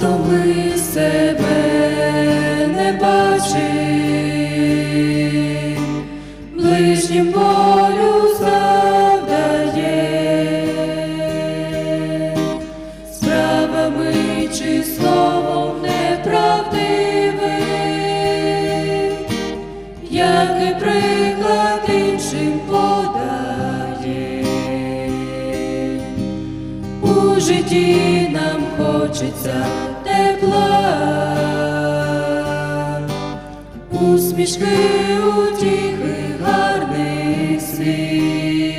часто ми себе не бачим, ближнім болю завдає, справами чи словом неправдивим, як і приклад іншим подає. Житті нам хочеться тепла, усмішки, утіхи, гарних слів.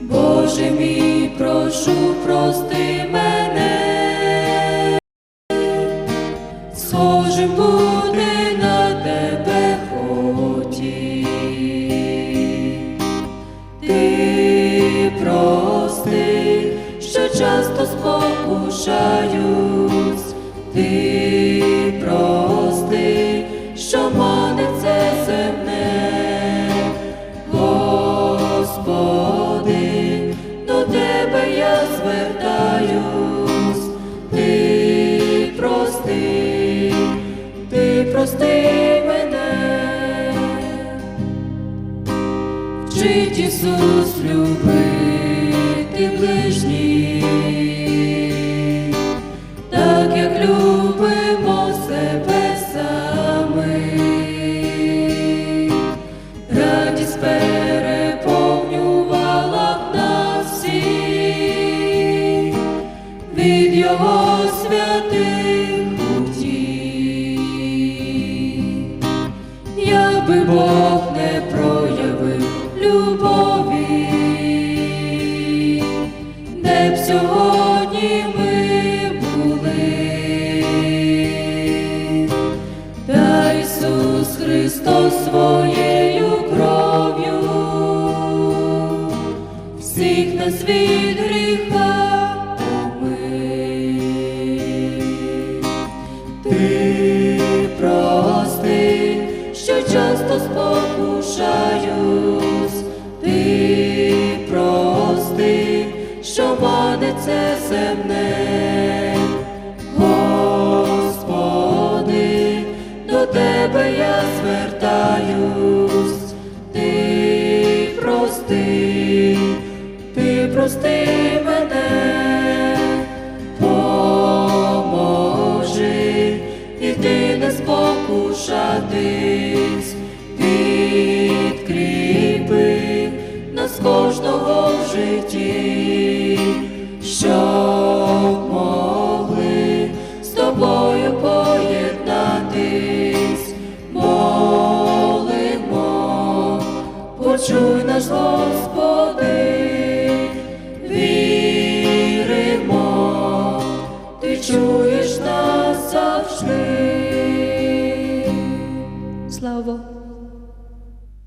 Боже мій, прошу, прости мене, схожим бути на часто спокушаюсь, ти прости, що маниться земне, Господи, до тебе я звертаюсь, ти прости, ти прости мене. Вчить Ісус любити Бог не проявив любові, де б сьогодні ми були, та Ісус Христос своєю кров'ю всіх нас від гріха що маниться земне, Господи, до тебе я звертаюсь, ти прости, ти прости мене, поможи, і ти не спокушатись, підкріпи нас кожного в житті, почуй наш Господи,